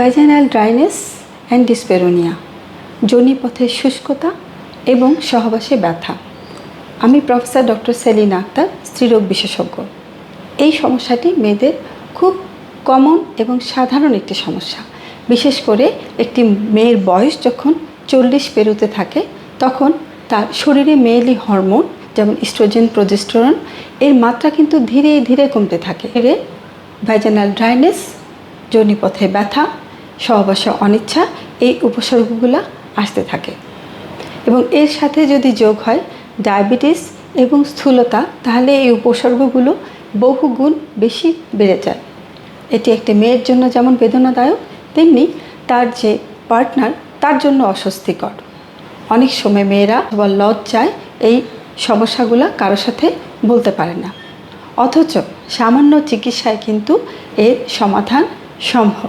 Vaginal dryness and dyspareunia যোনিপথের শুষ্কতা এবং সহবাসে ব্যথা। আমি প্রফেসর ডক্টর সেলিনা আক্তার স্ত্রীরোগ বিশেষজ্ঞ। এই সমস্যাটি মেয়েদের খুব কমন এবং সাধারণ একটি সমস্যা। বিশেষ করে একটি মেয়ের বয়স যখন চল্লিশ পেরোতে থাকে, তখন তার শরীরে মেয়েলি হরমোন যেমন ইস্ট্রোজেন প্রজেস্টোরন এর মাত্রা কিন্তু ধীরে ধীরে কমতে থাকে। এর ভ্যাজানাল ড্রাইনেস যোনিপথে ব্যথা সহবাসে অনিচ্ছা এই উপসর্গগুলো আসতে থাকে। এবং এর সাথে যদি যোগ হয় ডায়াবেটিস এবং স্থূলতা, তাহলে এই উপসর্গগুলো বহুগুণ বেশি বেড়ে যায়। এটি একটি মেয়ের জন্য যেমন বেদনাদায়ক, তেমনি তার যে পার্টনার, তার জন্য অস্বস্তিকর। অনেক সময় মেয়েরা বা লজ্জায় এই সমস্যাগুলো কারোর সাথে বলতে পারে না। অথচ সামান্য চিকিৎসায় কিন্তু এর সমাধান সম্ভব।